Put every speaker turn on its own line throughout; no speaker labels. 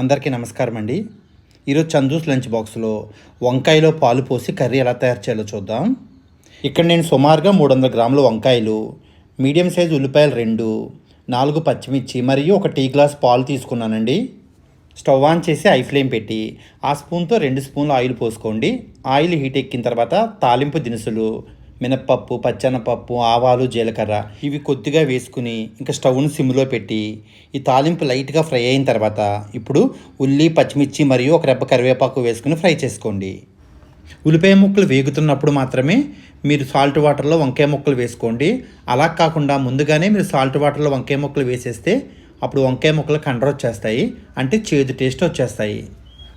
అందరికీ నమస్కారం అండి. ఈరోజు చందూస్ లంచ్ బాక్స్లో వంకాయలో పాలు పోసి కర్రీ ఎలా తయారు చేయాలో చూద్దాం. ఇక్కడ నేను సుమారుగా మూడు వందల గ్రాముల వంకాయలు మీడియం సైజు ఉల్లిపాయలు రెండు నాలుగు పచ్చిమిర్చి మరియు ఒక టీ గ్లాస్ పాలు తీసుకున్నానండి. స్టవ్ ఆన్ చేసి ఐ ఫ్లేమ్ పెట్టి ఆ స్పూన్తో రెండు స్పూన్లు ఆయిల్ పోసుకోండి. ఆయిల్ హీట్ ఎక్కిన తర్వాత తాలింపు దినుసులు మినప్పప్పు పచ్చెనపప్పు ఆవాలు జీలకర్ర ఇవి కొద్దిగా వేసుకుని ఇంకా స్టవ్ను సిమ్లో పెట్టి ఈ తాలింపు లైట్గా ఫ్రై అయిన తర్వాత ఇప్పుడు ఉల్లి పచ్చిమిర్చి మరియు ఒక రెబ్బ కరివేపాకు వేసుకుని ఫ్రై చేసుకోండి. ఉల్లిపాయ ముక్కలు వేగుతున్నప్పుడు మాత్రమే మీరు సాల్ట్ వాటర్లో వంకాయ ముక్కలు వేసుకోండి. అలా కాకుండా ముందుగానే మీరు సాల్ట్ వాటర్లో వంకాయ ముక్కలు వేసేస్తే అప్పుడు వంకాయ ముక్కలు కండ్ర వచ్చేస్తాయి అంటే చేదు టేస్ట్ వచ్చేస్తాయి.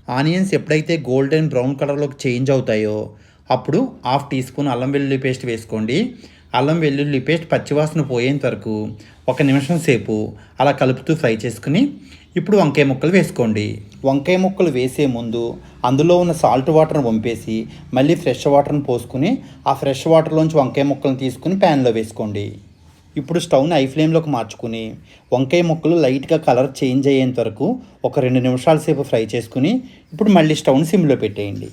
ఆనియన్స్ ఎప్పుడైతే గోల్డెన్ బ్రౌన్ కలర్లోకి చేంజ్ అవుతాయో అప్పుడు హాఫ్ టీ స్పూన్ అల్లం వెల్లుల్లి పేస్ట్ వేసుకోండి. అల్లం వెల్లుల్లి పేస్ట్ పచ్చివాసన పోయేంత వరకు ఒక నిమిషం సేపు అలా కలుపుతూ ఫ్రై చేసుకుని ఇప్పుడు వంకాయ ముక్కలు వేసుకోండి. వంకాయ ముక్కలు వేసే ముందు అందులో ఉన్న సాల్ట్ వాటర్ని వంపేసి మళ్ళీ ఫ్రెష్ వాటర్ని పోసుకుని ఆ ఫ్రెష్ వాటర్లోంచి వంకాయ ముక్కలను తీసుకుని ప్యాన్లో వేసుకోండి. ఇప్పుడు స్టవ్ని ఐ ఫ్లేమ్లోకి మార్చుకుని వంకాయ ముక్కలు లైట్గా కలర్ చేంజ్ అయ్యేంత వరకు ఒక రెండు నిమిషాల సేపు ఫ్రై చేసుకుని ఇప్పుడు మళ్ళీ స్టవ్ని సిమ్లో పెట్టేయండి.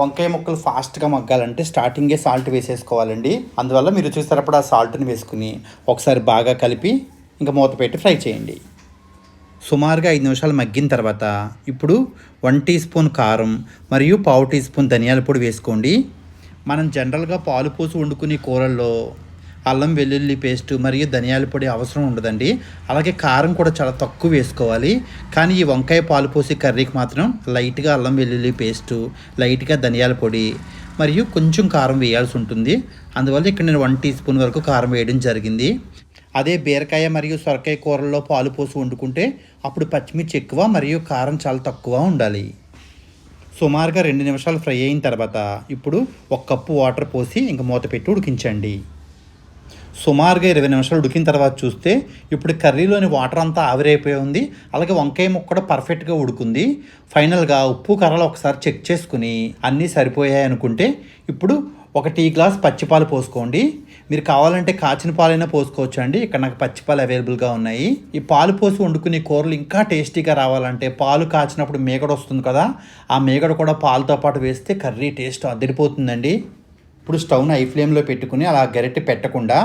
వంకాయ ముక్కలు ఫాస్ట్గా మగ్గాలంటే స్టార్టింగే సాల్ట్ వేసేసుకోవాలండి. అందువల్ల మీరు చూసేటప్పుడు ఆ సాల్ట్ని వేసుకుని ఒకసారి బాగా కలిపి ఇంకా మూత పెట్టి ఫ్రై చేయండి. సుమారుగా ఐదు నిమిషాలు మగ్గిన తర్వాత ఇప్పుడు వన్ టీ స్పూన్ కారం మరియు పావు టీ స్పూన్ ధనియాల పొడి వేసుకోండి. మనం జనరల్గా పాలు పోసి వండుకునే కూరల్లో అల్లం వెల్లుల్లి పేస్ట్ మరియు ధనియాల పొడి అవసరం ఉండదండి. అలాగే కారం కూడా చాలా తక్కువ వేసుకోవాలి. కానీ ఈ వంకాయ పాలు పోసి కర్రీకి మాత్రం లైట్గా అల్లం వెల్లుల్లి పేస్టు లైట్గా ధనియాల పొడి మరియు కొంచెం కారం వేయాల్సి ఉంటుంది. అందువల్ల ఇక్కడ నేను వన్ టీ స్పూన్ వరకు కారం వేయడం జరిగింది. అదే బీరకాయ మరియు సొరకాయ కూరల్లో పాలు పోసి వండుకుంటే అప్పుడు పచ్చిమిర్చి ఎక్కువ మరియు కారం చాలా తక్కువ ఉండాలి. సుమారుగా రెండు నిమిషాలు ఫ్రై అయిన తర్వాత ఇప్పుడు ఒక కప్పు వాటర్ పోసి ఇంక మూత పెట్టి ఉడికించండి. సుమారుగా ఇరవై నిమిషాలు ఉడికిన తర్వాత చూస్తే ఇప్పుడు కర్రీలోని వాటర్ అంతా ఆవిరైపోయి ఉంది. అలాగే వంకాయ ముక్క కూడా పర్ఫెక్ట్గా ఉడుకుంది. ఫైనల్గా ఉప్పు కర్రలు ఒకసారి చెక్ చేసుకుని అన్నీ సరిపోయాయి అనుకుంటే ఇప్పుడు ఒక టీ గ్లాస్ పచ్చిపాలు పోసుకోండి. మీరు కావాలంటే కాచిన పాలైనా పోసుకోవచ్చు అండి. ఇక్కడ నాకు పచ్చిపాలు అవైలబుల్గా ఉన్నాయి. ఈ పాలు పోసి వండుకునే కూరలు ఇంకా టేస్టీగా రావాలంటే పాలు కాచినప్పుడు మేగడ వస్తుంది కదా ఆ మేగడ కూడా పాలతో పాటు వేస్తే కర్రీ టేస్ట్ అదిరిపోతుందండి. ఇప్పుడు స్టవ్ను ఐ ఫ్లేమ్లో పెట్టుకుని అలా గరిటె పెట్టకుండా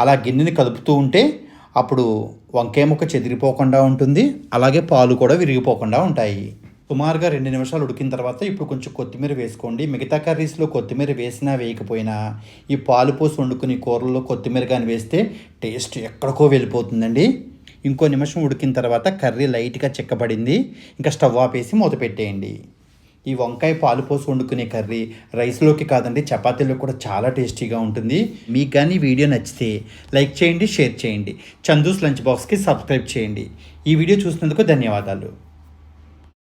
అలా గిన్నెని కదుపుతూ ఉంటే అప్పుడు వంకాయ ముక్క చెదిరిపోకుండా ఉంటుంది. అలాగే పాలు కూడా విరిగిపోకుండా ఉంటాయి. సుమారుగా రెండు నిమిషాలు ఉడికిన తర్వాత ఇప్పుడు కొంచెం కొత్తిమీర వేసుకోండి. మిగతా కర్రీస్లో కొత్తిమీర వేసినా వేయకపోయినా ఈ పాలు పోసి వండుకుని కూరల్లో కొత్తిమీర కానీ వేస్తే టేస్ట్ ఎక్కడికో వెళ్ళిపోతుందండి. ఇంకో నిమిషం ఉడికిన తర్వాత కర్రీ లైట్గా చిక్కబడింది. ఇంకా స్టవ్ ఆపేసి మూత పెట్టేయండి. ఈ వంకాయ పాలు పోసి వండుకునే కర్రీ రైస్లోకి కాదండి చపాతీలో కూడా చాలా టేస్టీగా ఉంటుంది. మీకు కానీ వీడియో నచ్చితే లైక్ చేయండి షేర్ చేయండి. చందూస్ లంచ్ బాక్స్కి సబ్స్క్రైబ్ చేయండి. ఈ వీడియో చూసినందుకు ధన్యవాదాలు.